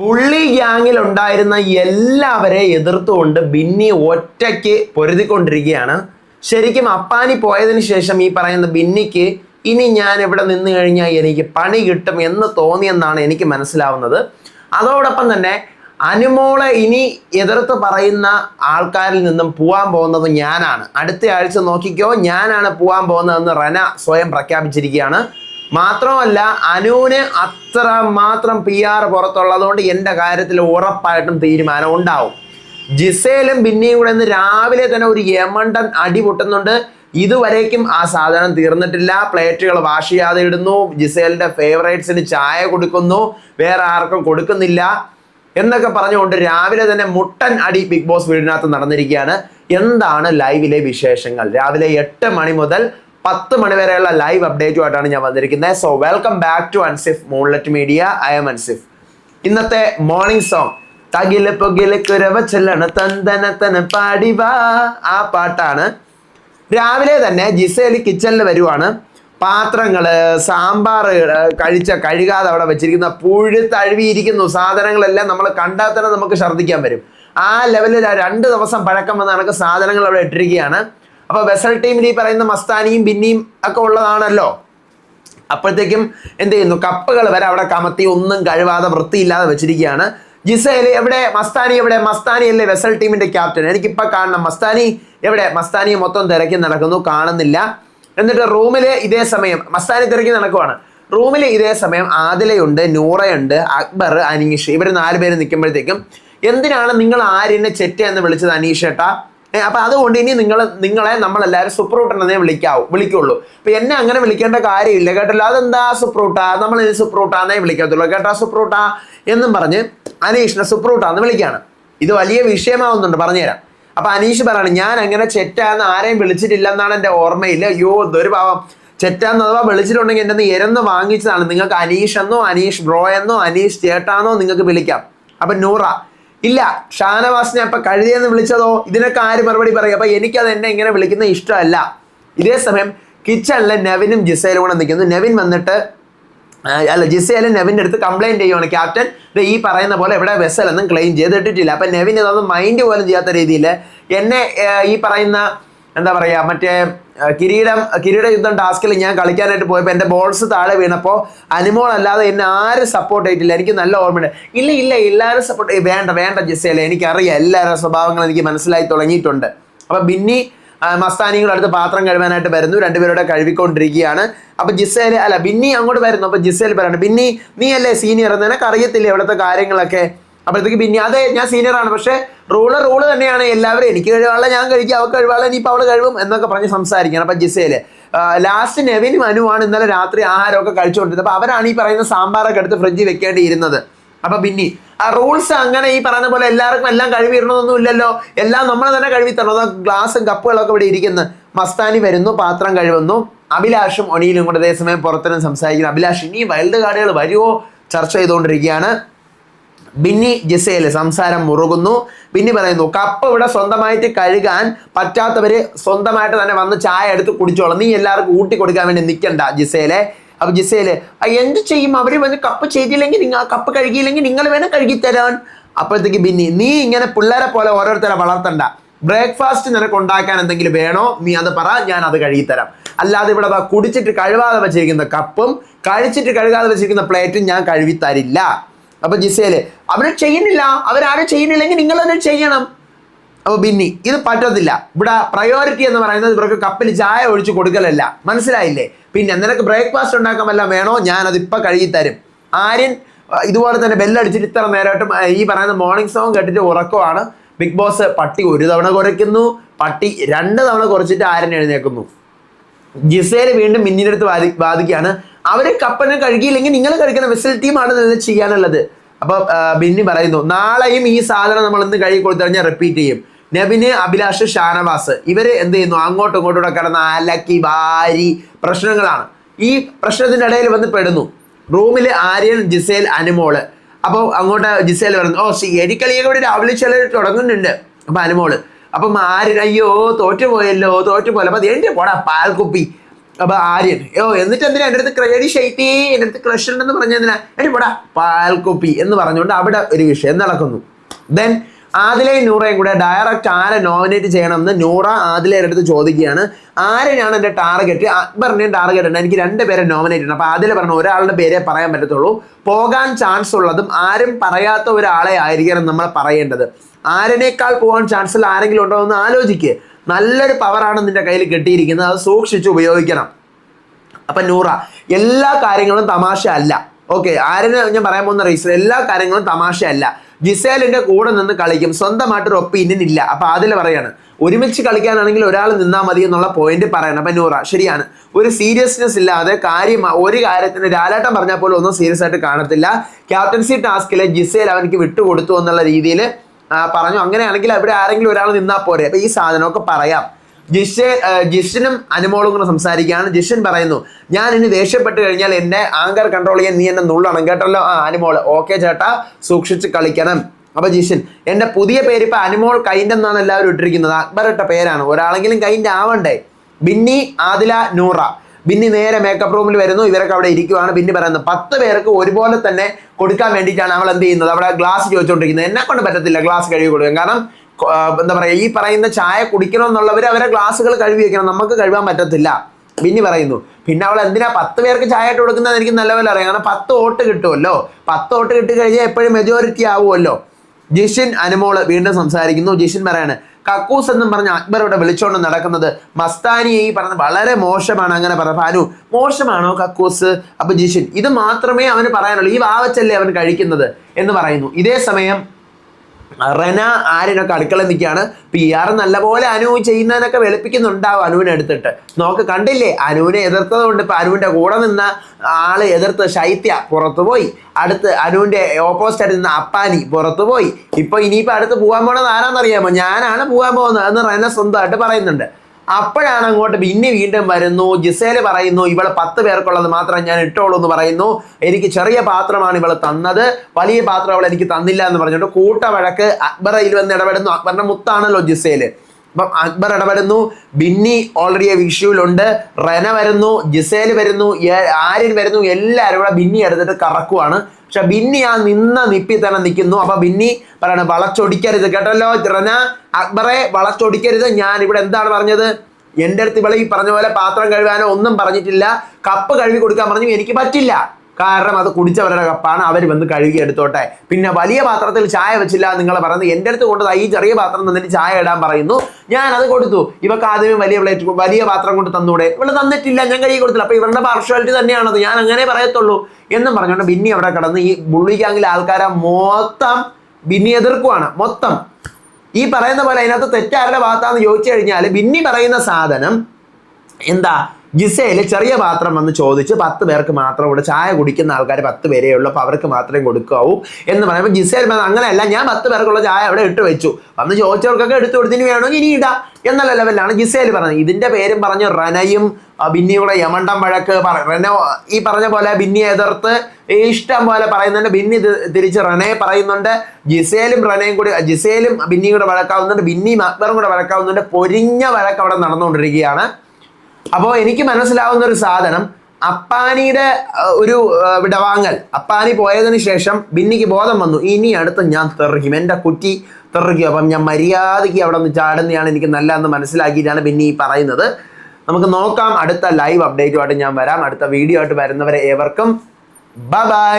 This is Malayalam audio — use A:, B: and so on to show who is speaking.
A: ബുള്ളി ഗ്യാങ്ങിൽ ഉണ്ടായിരുന്ന എല്ലാവരെ എതിർത്തുകൊണ്ട് ബിന്നി ഒറ്റയ്ക്ക് പൊരുതിക്കൊണ്ടിരിക്കുകയാണ്. ശരിക്കും അപ്പാനി പോയതിനു ശേഷം ഈ പറയുന്ന ബിന്നിക്ക് ഇനി ഞാൻ ഇവിടെ നിന്ന് കഴിഞ്ഞാൽ എനിക്ക് പണി കിട്ടും എന്ന് തോന്നിയെന്നാണ് എനിക്ക് മനസ്സിലാവുന്നത്. അതോടൊപ്പം തന്നെ അനുമോളെ ഇനി എതിർത്ത് പറയുന്ന ആൾക്കാരിൽ നിന്നും പോവാൻ പോകുന്നത് ഞാനാണ്. അടുത്ത ആഴ്ച നോക്കിക്കോ ഞാനാണ് പോവാൻ പോകുന്നതെന്ന് റന സ്വയം പ്രഖ്യാപിച്ചിരിക്കുകയാണ്. മാത്രമല്ല അനുവിന് അത്ര മാത്രം പി ആർ പുറത്തുള്ളതുകൊണ്ട് എന്റെ കാര്യത്തിൽ ഉറപ്പായിട്ടും തീരുമാനം ഉണ്ടാവും. ജിസേലും പിന്നെയും കൂടെ ഇന്ന് രാവിലെ തന്നെ ഒരു യമണ്ടൻ അടി പൊട്ടുന്നുണ്ട്. ഇതുവരേക്കും ആ സാധനം തീർന്നിട്ടില്ല. പ്ലേറ്റുകൾ വാഷ് ചെയ്യാതെ ഇടുന്നു. ജിസേലിന്റെ ഫേവറേറ്റ്സിന് ചായ കൊടുക്കുന്നു. വേറെ ആർക്കും കൊടുക്കുന്നില്ല. എന്നൊക്കെ പറഞ്ഞുകൊണ്ട് രാവിലെ തന്നെ മുട്ടൻ അടി ബിഗ് ബോസ് വീടിനകത്ത് നടന്നിരിക്കുകയാണ്. എന്താണ് ലൈവിലെ വിശേഷങ്ങൾ? രാവിലെ എട്ട് മണി മുതൽ പത്ത് മണി വരെയുള്ള ലൈവ് അപ്ഡേറ്റുമായിട്ടാണ് ഞാൻ വന്നിരിക്കുന്നത്. So welcome back to Ansif moonlet media I'm Ansif ഇന്നത്തെ മോർണിംഗ് സോങ് തകിൽ പൊകിൽ കുരവ ചെല്ലണ തന്തനത്തന പാടിവാ ആ പാട്ടാണ്. രാവിലെ തന്നെ ജിസേലി കിച്ചണിൽ വരുവാണ്. പാത്രങ്ങൾ സാമ്പാർ കഴിച്ച കഴുകാതെ അവിടെ വെച്ചിരിക്കുന്ന പുഴുത്തഴുവിയിരിക്കുന്നു സാധനങ്ങളെല്ലാം നമ്മൾ കണ്ടാൽ തന്നെ നമുക്ക് ഛർദ്ദിക്കാൻ വരും. ആ ലെവലിൽ രണ്ട് ദിവസം പഴക്കം വന്ന കണക്ക് സാധനങ്ങൾ അവിടെ ഇട്ടിരിക്കുകയാണ്. അപ്പൊ വെസൽ ടീമിൽ ഈ പറയുന്ന മസ്താനിയും ബിന്നിയും ഒക്കെ ഉള്ളതാണല്ലോ. അപ്പോഴത്തേക്കും എന്ത് ചെയ്യുന്നു? കപ്പുകൾ വരെ അവിടെ കമത്തി ഒന്നും കഴിവാതെ വൃത്തിയില്ലാതെ വെച്ചിരിക്കുകയാണ്. ജിസയിൽ എവിടെ? മസ്താനി എവിടെ? മസ്താനി അല്ലേ വെസൽ ടീമിന്റെ ക്യാപ്റ്റൻ എനിക്കിപ്പോ കാണണം. മസ്താനി എവിടെ? മസ്താനിയെ മൊത്തം തിരക്കി നടക്കുന്നു. കാണുന്നില്ല. എന്നിട്ട് റൂമിൽ ഇതേ സമയം മസ്താനി തിരക്കി നടക്കുവാണ്. റൂമിൽ ഇതേ സമയം ആദിലയുണ്ട് നൂറയുണ്ട് അക്ബർ അനീഷ്. ഇവർ നാല് പേര് നിൽക്കുമ്പോഴത്തേക്കും എന്തിനാണ് നിങ്ങൾ ആര്യനെ ചെറ്റ എന്ന് വിളിച്ചത് അനീഷ് ഏട്ടാ? അപ്പൊ അതുകൊണ്ട് ഇനി നിങ്ങൾ നിങ്ങളെ നമ്മളെല്ലാവരും സുപ്രൂട്ടെന്നേ വിളിക്കാവൂ വിളിക്കുള്ളൂ. അപ്പൊ എന്നെ അങ്ങനെ വിളിക്കേണ്ട കാര്യമില്ല കേട്ടല്ലോ. അതെന്താ സുപ്രൂട്ട? നമ്മൾ ഇനി സുപ്രൂട്ടാന്നേ വിളിക്കത്തുള്ളൂ. കേട്ടാ സുപ്രൂട്ട? എന്നും പറഞ്ഞ് അനീഷിനെ സുപ്രൂട്ടാന്ന് വിളിക്കാണ് ഇത് വലിയ വിഷയമാവുന്നുണ്ട് പറഞ്ഞുതരാം. അപ്പൊ അനീഷ് പറയാണ് ഞാൻ അങ്ങനെ ചെറ്റാന്ന് ആരെയും വിളിച്ചിട്ടില്ലെന്നാണ് എന്റെ ഓർമ്മയിൽ അയ്യോ ഇതൊരു പാവം. ചെറ്റാന്ന് അഥവാ വിളിച്ചിട്ടുണ്ടെങ്കിൽ എന്റെ നിന്ന് ഇരന്ന് വാങ്ങിച്ചതാണ്. നിങ്ങൾക്ക് അനീഷ് എന്നോ അനീഷ് ബ്രോ എന്നോ അനീഷ് ചേട്ടാന്നോ നിങ്ങൾക്ക് വിളിക്കാം. അപ്പൊ നൂറ ഇല്ല ഷാനവാസിനെ അപ്പൊ കഴുതിയെന്ന് വിളിച്ചതോ? ഇതിനൊക്കെ ആര് മറുപടി പറയും? അപ്പൊ എനിക്കത് എന്നെ ഇങ്ങനെ വിളിക്കുന്ന ഇഷ്ടമല്ല. ഇതേ സമയം കിച്ചണിൽ നെവിനും ജിസയിലും കൂടെ നിൽക്കുന്നു നെവിൻ വന്നിട്ട് അല്ല ജിസയിലും നെവിന്റെ അടുത്ത് കംപ്ലൈന്റ് ചെയ്യുവാണ്. ക്യാപ്റ്റൻ ദേ ഈ പറയുന്ന പോലെ ഇവിടെ വെസലൊന്നും ക്ലെയിം ചെയ്തിട്ടിട്ടില്ല അപ്പൊ നെവിൻ ഇതൊന്നും മൈൻഡ് പോലും ചെയ്യാത്ത രീതിയിൽ എന്നെ ഈ പറയുന്ന എന്താ പറയുക മറ്റേ കിരീടം കിരീട യുദ്ധം ടാസ്കിൽ ഞാൻ കളിക്കാനായിട്ട് പോയപ്പോൾ എന്റെ ബോൾസ് താഴെ വീണപ്പോൾ അനുമോൾ അല്ലാതെ എന്നെ ആരും സപ്പോർട്ട് ചെയ്തിട്ടില്ല. എനിക്ക് നല്ല ഓർമ്മയുണ്ട്. ഇല്ല ഇല്ല എല്ലാവരും സപ്പോർട്ട് വേണ്ട വേണ്ട ജിസേല എനിക്കറിയാം. എല്ലാവരുടെ സ്വഭാവങ്ങളും എനിക്ക് മനസ്സിലായി തുടങ്ങിയിട്ടുണ്ട്. അപ്പം ബിന്നി മസ്താനിയുടെ അടുത്ത് പാത്രം കഴുകാനായിട്ട് വരുന്നു. രണ്ടുപേരുടെ കഴുകിക്കൊണ്ടിരിക്കുകയാണ്. അപ്പൊ ജിസേൽ അല്ല ബിന്നി അങ്ങോട്ട് വരുന്നു. അപ്പൊ ജിസേൽ പറയണം ബിന്നി നീ അല്ലേ സീനിയർ നിനക്ക് അറിയത്തില്ലേ ഇവിടുത്തെ കാര്യങ്ങളൊക്കെ? അപ്പോഴത്തേക്ക് പിന്നെ അതെ ഞാൻ സീനിയറാണ് പക്ഷേ റൂൾ റൂൾ തന്നെയാണ്. എല്ലാവരും എനിക്ക് കഴിവാളെ ഞാൻ കഴിക്കും. അവൾക്ക് കഴിവാളെ ഇനിയിപ്പോൾ അവൾ കഴിവും എന്നൊക്കെ പറഞ്ഞ് സംസാരിക്കണം. അപ്പം ജിസയിൽ ലാസ്റ്റ് നെവിനും അനുവാണ് ഇന്നലെ രാത്രി ആഹാരമൊക്കെ കഴിച്ചുകൊണ്ടിരുന്നത്. അപ്പോൾ അവരാണ് ഈ പറയുന്ന സാമ്പാറൊക്കെ എടുത്ത് ഫ്രിഡ്ജിൽ വെക്കേണ്ടിയിരുന്നത്. അപ്പം പിന്നെ ആ റൂൾസ് അങ്ങനെ ഈ പറയുന്ന പോലെ എല്ലാവർക്കും എല്ലാം കഴുകിയിടണമെന്നൊന്നും ഇല്ലല്ലോ. എല്ലാം നമ്മൾ തന്നെ കഴുകി തരണം ഗ്ലാസും കപ്പുകളൊക്കെ ഇവിടെ ഇരിക്കുന്നു. മസ്താനി വരുന്നു പാത്രം കഴിവുന്നു അഭിലാഷും ഒണിയിലും കൂടെ അതേസമയം പുറത്തിനും സംസാരിക്കുന്നു. അഭിലാഷ് ഇനി വൈൽഡ് കാർഡുകൾ വരുമോ ചർച്ച ചെയ്തുകൊണ്ടിരിക്കുകയാണ്. ബിന്നി ജിസയിലെ സംസാരം മുറുകുന്നു. ബിന്നി പറയുന്നു കപ്പ് ഇവിടെ സ്വന്തമായിട്ട് കഴുകാൻ പറ്റാത്തവര് സ്വന്തമായിട്ട് തന്നെ വന്ന് ചായ എടുത്ത് കുടിച്ചോളാം. നീ എല്ലാവർക്കും ഊട്ടി കൊടുക്കാൻ വേണ്ടി നിൽക്കണ്ട ജിസയിലെ അപ്പൊ ജിസയിൽ എന്ത് ചെയ്യും? അവർ വന്ന് കപ്പ് ചെയ്തില്ലെങ്കിൽ നിങ്ങൾ കപ്പ് കഴുകിയില്ലെങ്കിൽ നിങ്ങൾ വേണം കഴുകി തരാൻ അപ്പോഴത്തേക്ക് ബിന്നി നീ ഇങ്ങനെ പിള്ളേരെ പോലെ ഓരോരുത്തരെ വളർത്തണ്ട. ബ്രേക്ക്ഫാസ്റ്റ് നിനക്ക് ഉണ്ടാക്കാൻ എന്തെങ്കിലും വേണോ? നീ അത് പറ ഞാൻ അത് കഴുകിത്തരാം. അല്ലാതെ ഇവിടെ കുടിച്ചിട്ട് കഴുകാതെ വെച്ചിരിക്കുന്ന കപ്പും കഴിച്ചിട്ട് കഴുകാതെ വെച്ചിരിക്കുന്ന പ്ലേറ്റും ഞാൻ കഴുകി തരില്ല അപ്പൊ ജിസേൽ അവർ ചെയ്യുന്നില്ല. അവരാരും ചെയ്യുന്നില്ലെങ്കിൽ നിങ്ങൾ തന്നെ ചെയ്യണം. അപ്പൊ ബിന്നി ഇത് പറ്റത്തില്ല. ഇവിടെ പ്രയോറിറ്റി എന്ന് പറയുന്നത് ഇവർക്ക് കപ്പിൽ ചായ ഒഴിച്ച് കൊടുക്കലല്ല. മനസ്സിലായില്ലേ? പിന്നെ നിനക്ക് ബ്രേക്ക്ഫാസ്റ്റ് ഉണ്ടാക്കാൻ വല്ല വേണോ? ഞാൻ അത് ഇപ്പൊ കഴുകി തരും. ആര്യൻ ഇതുപോലെ തന്നെ ബെല്ലടിച്ചിട്ട് ഇത്ര നേരമായിട്ടും ഈ പറയുന്ന മോർണിംഗ് സോങ് കേട്ടിട്ട് ഉറക്കമാണ്. ബിഗ് ബോസ് പട്ടി ഒരു തവണ കുറയ്ക്കുന്നു. പട്ടി രണ്ട് തവണ കുറച്ചിട്ട് ആര്യൻ എഴുന്നേക്കുന്നു ജിസേൽ വീണ്ടും മിന്നിന്റെ അടുത്ത് വാദി അവർ കപ്പനെ കഴുകിയില്ലെങ്കിൽ നിങ്ങൾ കഴിക്കുന്ന ടീമാണ് ഇതിൽ ചെയ്യാനുള്ളത്. അപ്പൊ ആ, ബിന്നി പറയുന്നു നാളെയും ഈ സാധനം നമ്മൾ ഇന്ന് കഴുകി കൊടുത്തു കഴിഞ്ഞാൽ റിപ്പീറ്റ് ചെയ്യും. നബിന് അഭിലാഷ് ഷാനവാസ് ഇവർ എന്ത് ചെയ്യുന്നു? അങ്ങോട്ടും ഇങ്ങോട്ടും കൂടെ കിടന്ന് അലക്കി വാരി പ്രശ്നങ്ങളാണ്. ഈ പ്രശ്നത്തിന്റെ ഇടയിൽ വന്ന് പെടുന്നു. റൂമിൽ ആര്യൻ ജിസേൽ അനുമോൾ. അപ്പോൾ അങ്ങോട്ട് ജിസേൽ പറഞ്ഞു ഓ സി എനിക്കളിയെ കൂടി രാവിലെ ചില തുടങ്ങുന്നുണ്ട്. അപ്പൊ അനുമോൾ അപ്പം ആര്യൻ അയ്യോ തോറ്റുപോയല്ലോ തോറ്റുപോയല്ലോ. അപ്പൊ എന്റെ പോടാ പാൽക്കുപ്പി അപ്പൊ ആര്യൻ ഓ എന്നിട്ട് എന്തിനാ എന്റെ അടുത്ത് ക്രേഡി ഷൈറ്റി എന്റെ അടുത്ത് ക്രഷ് ഉണ്ടെന്ന് പറഞ്ഞതിനാ എടി പടാ പാൽക്കൊപ്പി എന്ന് പറഞ്ഞുകൊണ്ട് അവിടെ ഒരു വിഷയം നടക്കുന്നു. ദെൻ ആദിലയും നൂറയും കൂടെ ഡയറക്റ്റ് ആരെ നോമിനേറ്റ് ചെയ്യണം എന്ന് നൂറ ആദിലയുടെ അടുത്ത് ചോദിക്കുകയാണ്. ആരെയാണ് എന്റെ ടാർഗറ്റ് അക്ബറിന്റെയും ടാർഗറ്റ് ഉണ്ട്. എനിക്ക് രണ്ട് പേരെ നോമിനേറ്റ് ചെയ്യണം. അപ്പോൾ ആദില പറഞ്ഞു ഒരാളുടെ പേരെ പറയാൻ പറ്റത്തുള്ളൂ. പോകാൻ ചാൻസ് ഉള്ളതും ആരും പറയാത്ത ഒരാളെ ആയിരിക്കണം നമ്മൾ പറയേണ്ടത്. ആരിനേക്കാൾ പോകാൻ ചാൻസ് ഉള്ള ആരെങ്കിലും ഉണ്ടോ എന്ന് ആലോചിക്കുക നല്ലൊരു പവറാണ് നിന്റെ കയ്യിൽ കെട്ടിയിരിക്കുന്നത്. അത് സൂക്ഷിച്ച് ഉപയോഗിക്കണം. അപ്പൊ നൂറ എല്ലാ കാര്യങ്ങളും തമാശ അല്ല. ഓക്കെ ആരെ ഞാൻ പറയാൻ പോകുന്ന റീസൺ എല്ലാ കാര്യങ്ങളും തമാശ അല്ല. ജിസേലിന്റെ കൂടെ നിന്ന് കളിക്കും. സ്വന്തമായിട്ട് സ്വന്തമായിട്ടൊരു ഒപ്പീനിയൻ ഇല്ല. അപ്പൊ അതിൽ പറയാണ് ഒരുമിച്ച് കളിക്കാനാണെങ്കിൽ ഒരാൾ നിന്നാൽ മതി എന്നുള്ള പോയിന്റ് പറയണം. അപ്പൊ നൂറ ശരിയാണ്. ഒരു സീരിയസ്നെസ് ഇല്ലാതെ കാര്യം ഒരു കാര്യത്തിന് രാലാട്ടം പറഞ്ഞാൽ പോലും ഒന്നും സീരിയസ് ആയിട്ട് കാണത്തില്ല. ക്യാപ്റ്റൻസി ടാസ്കിലെ ജിസേൽ അവനിക്ക് വിട്ടുകൊടുത്തു എന്നുള്ള രീതിയിൽ പറഞ്ഞു അങ്ങനെയാണെങ്കിൽ അവിടെ ആരെങ്കിലും ഒരാൾ നിന്നാൽ പോരെ. അപ്പൊ ഈ സാധനമൊക്കെ പറയാം. ജിഷ് ജിഷനും അനുമോളും കൂടെ സംസാരിക്കുകയാണ്. ജിഷൻ പറയുന്നു ഞാൻ ഇനി ദേഷ്യപ്പെട്ട് കഴിഞ്ഞാൽ എന്നെ ആങ്കർ കൺട്രോൾ ചെയ്യാൻ നീ എന്നെ നുള്ളണം. കേട്ടല്ലോ? ആ അനുമോൾ ഓക്കെ ചേട്ടാ സൂക്ഷിച്ച് കളിക്കണം. അപ്പൊ ജിഷൻ എന്റെ പുതിയ പേര് ഇപ്പൊ അനുമോൾ കൈൻഡ് എന്നാണ് എല്ലാവരും ഇട്ടിരിക്കുന്നത്. ഇട്ട പേരാണ്. ഒരാളെങ്കിലും കൈൻഡ് ആവണ്ടേ? ബിന്നി ആദില നൂറ. ബിന്നി നേരെ മേക്കപ്പ് റൂമിൽ വരുന്നു. ഇവരൊക്കെ അവിടെ ഇരിക്കുവാണ്. ബിന്നി പറയുന്നത് പത്ത് പേർക്ക് ഒരുപോലെ തന്നെ കൊടുക്കാൻ വേണ്ടിയിട്ടാണ് അവൾ എന്ത് ചെയ്യുന്നത്? അവിടെ ഗ്ലാസ് ചോദിച്ചുകൊണ്ടിരിക്കുന്നത് എന്നെ കൊണ്ട് പറ്റത്തില്ല ഗ്ലാസ് കഴുകി കൊടുക്കാൻ. കാരണം എന്താ പറയുക ഈ പറയുന്ന ചായ കുടിക്കണമെന്നുള്ളവർ അവരെ ഗ്ലാസ്സുകൾ കഴുകി വെക്കണം. നമുക്ക് കഴുകാൻ പറ്റത്തില്ല. ബിന്നി പറയുന്നു. പിന്നെ അവൾ എന്തിനാ പത്ത് പേർക്ക് ചായ ഇട്ട് കൊടുക്കുന്നത് എനിക്ക് നല്ലപോലെ അറിയാം. കാരണം പത്ത് വോട്ട് കിട്ടുമല്ലോ. പത്ത് വോട്ട് കിട്ടി കഴിഞ്ഞാൽ എപ്പോഴും മെജോറിറ്റി ആവുമല്ലോ. ജിഷിൻ അനുമോൾ വീണ്ടും സംസാരിക്കുന്നു. ജിഷിൻ പറയാണ് കക്കൂസ് എന്നും പറഞ്ഞ് അക്ബർ ഇവിടെ വിളിച്ചോണ്ട് നടക്കുന്നത്. മസ്താനി ഈ പറഞ്ഞ വളരെ മോശമാണ് അങ്ങനെ പറഞ്ഞ ഫാനു. മോശമാണോ കക്കൂസ്? അപ്പൊ ജിഷിൻ ഇത് മാത്രമേ അവന് പറയാനുള്ളൂ. ഈ വാവച്ചല്ലേ അവൻ കഴിക്കുന്നത് എന്ന് പറയുന്നു. ഇതേ സമയം റെന ആര്യനൊക്കെ അടുക്കള നിൽക്കുകയാണ്. പി ആർ നല്ലപോലെ അനു ചെയ്യുന്നതിനൊക്കെ വെളുപ്പിക്കുന്നുണ്ടാവും അനുവിനെ എടുത്തിട്ട് നോക്ക് കണ്ടില്ലേ? അനുവിനെ എതിർത്തത് കൊണ്ട് ഇപ്പൊ അനുവിന്റെ കൂടെ നിന്ന ആൾ എതിർത്ത് ശൈത്യ പുറത്തു പോയി. അടുത്ത് അനുവിന്റെ ഓപ്പോസിറ്റ് ആയിട്ട് നിന്ന അപ്പാനി പുറത്തു പോയി. ഇപ്പൊ ഇനിയിപ്പോ അടുത്ത് പോകാൻ പോണത് ആരാന്നറിയാമോ? ഞാനാണ് പോകാൻ പോകുന്നത്. എന്ന് റെന സ്വന്തമായിട്ട് പറയുന്നുണ്ട്. അപ്പോഴാണ് അങ്ങോട്ട് പിന്നെ വീണ്ടും വരുന്നു. ജിസേൽ പറയുന്നു ഇവൾ പത്ത് പേർക്കുള്ളത് മാത്രം ഞാൻ ഇട്ടോളൂ എന്ന് പറയുന്നു. എനിക്ക് ചെറിയ പാത്രമാണ് ഇവൾ തന്നത്. വലിയ പാത്രം അവൾ എനിക്ക് തന്നില്ല എന്ന് പറഞ്ഞിട്ട് കൂട്ടവഴക്ക് വഴക്ക് അക്ബറയിൽ വന്ന് ഇടപെടുന്നു. അക്ബറിന്റെ മുത്താണല്ലോ ജിസേൽ. അപ്പം അക്ബർ ഇടപെടുന്നു. ബിന്നി ഓൾറെഡി വിഷുവിലുണ്ട്. റെന വരുന്നു ജിസേൽ വരുന്നു ആര്യൻ വരുന്നു. എല്ലാവരും കൂടെ ബിന്നി എടുത്തിട്ട് കറക്കുവാണ്. പക്ഷെ ബിന്നി ആ നിന്ന നിപ്പി തന്നെ നിൽക്കുന്നു. അപ്പൊ ബിന്നി പറയണ വളച്ചൊടിക്കരുത്. കേട്ടല്ലോ റെന അക്ബറെ വളച്ചൊടിക്കരുത്. ഞാൻ ഇവിടെ എന്താണ് പറഞ്ഞത്? എന്റെ അടുത്ത് ഇവിടെ ഈ പറഞ്ഞ പോലെ പാത്രം കഴുകാനോ ഒന്നും പറഞ്ഞിട്ടില്ല. കപ്പ് കഴുകി കൊടുക്കാൻ പറഞ്ഞു. എനിക്ക് പറ്റില്ല. കാരണം അത് കുടിച്ചവരുടെ കപ്പാണ്. അവർ വന്ന് കഴുകി എടുത്തോട്ടെ. പിന്നെ വലിയ പാത്രത്തിൽ ചായ വെച്ചില്ല നിങ്ങൾ പറയുന്നത് എന്റെ അടുത്ത് കൊണ്ടത് ഈ ചെറിയ പാത്രം തന്നിട്ട് ചായ ഇടാൻ പറയുന്നു. ഞാൻ അത് കൊടുത്തു. ഇവക്ക് ആദ്യമേ വലിയ പ്ലേറ്റ് വലിയ പാത്രം കൊണ്ട് തന്നൂടെ. ഇവിടെ തന്നിട്ടില്ല ഞാൻ കഴുകി കൊടുത്തില്ല. അപ്പൊ ഇവരുടെ പാർഷ്വാലിറ്റി തന്നെയാണത്. ഞാൻ അങ്ങനെ പറയത്തുള്ളൂ. എന്നും പറഞ്ഞുകൊണ്ട് ബിന്നി അവിടെ കിടന്ന് ഈ ബുള്ളിക്കാങ്കിൽ ആൾക്കാരെ മൊത്തം ബിന്നി എതിർക്കുവാണ്. മൊത്തം. ഈ പറയുന്ന പോലെ അതിനകത്ത് തെറ്റാരുടെ ഭാഗത്താന്ന് ചോദിച്ചു കഴിഞ്ഞാൽ ബിന്നി പറയുന്ന സാധനം എന്താ? ജിസയിൽ ചെറിയ പാത്രം വന്ന് ചോദിച്ച് പത്ത് പേർക്ക് മാത്രം ഇവിടെ ചായ കുടിക്കുന്ന ആൾക്കാർ പത്ത് പേരേ ഉള്ളൂ അപ്പോൾ അവർക്ക് മാത്രമേ കൊടുക്കാവൂ എന്ന് പറയുമ്പോൾ ഗിസയിൽ അങ്ങനെയല്ല ഞാൻ പത്ത് പേർക്കുള്ള ചായ അവിടെ ഇട്ട് വെച്ചു. വന്ന് ചോദിച്ചവർക്കൊക്കെ എടുത്തു കൊടുത്തിന് വേണമെങ്കിൽ ഇനി ഇടാം എന്നുള്ള ലെവലിലാണ് ഗിസയിൽ പറഞ്ഞത്. ഇതിന്റെ പേരും പറഞ്ഞ് റനയും ബിന്നിയുടെ യമണ്ടം വഴക്ക് റെന ഈ പറഞ്ഞ പോലെ ബിന്നിയെ എതിർത്ത് ഇഷ്ടം പോലെ പറയുന്നുണ്ട്. ബിന്നി തിരിച്ച് റനയെ പറയുന്നുണ്ട്. ജിസേലും റനയും കൂടി ജിസേലും ബിന്നിയും കൂടെ വഴക്കാവുന്നുണ്ട്. ബിന്നിയും അക്ബറും കൂടെ വഴക്കാവുന്നുണ്ട്. പൊരിഞ്ഞ വഴക്ക് അവിടെ നടന്നുകൊണ്ടിരിക്കുകയാണ്. അപ്പോൾ എനിക്ക് മനസ്സിലാവുന്ന ഒരു സാധനം അപ്പാനിയുടെ ഒരു വിടവാങ്ങൽ. അപ്പാനി പോയതിന് ശേഷം ബിന്നിക്ക് ബോധം വന്നു ഇനി അടുത്ത് ഞാൻ തെറിക്കും. എന്റെ കുറ്റി തെറിക്കും. അപ്പം ഞാൻ മര്യാദയ്ക്ക് അവിടെ നിന്ന് ചാടുന്നതാണ് എനിക്ക് നല്ല എന്ന് മനസ്സിലാക്കിയിട്ടാണ് ബിന്നി പറയുന്നത്. നമുക്ക് നോക്കാം അടുത്ത ലൈവ് അപ്ഡേറ്റുമായിട്ട് ഞാൻ വരാം. അടുത്ത വീഡിയോ ആയിട്ട് വരുന്നവരെ ഏവർക്കും. ബൈ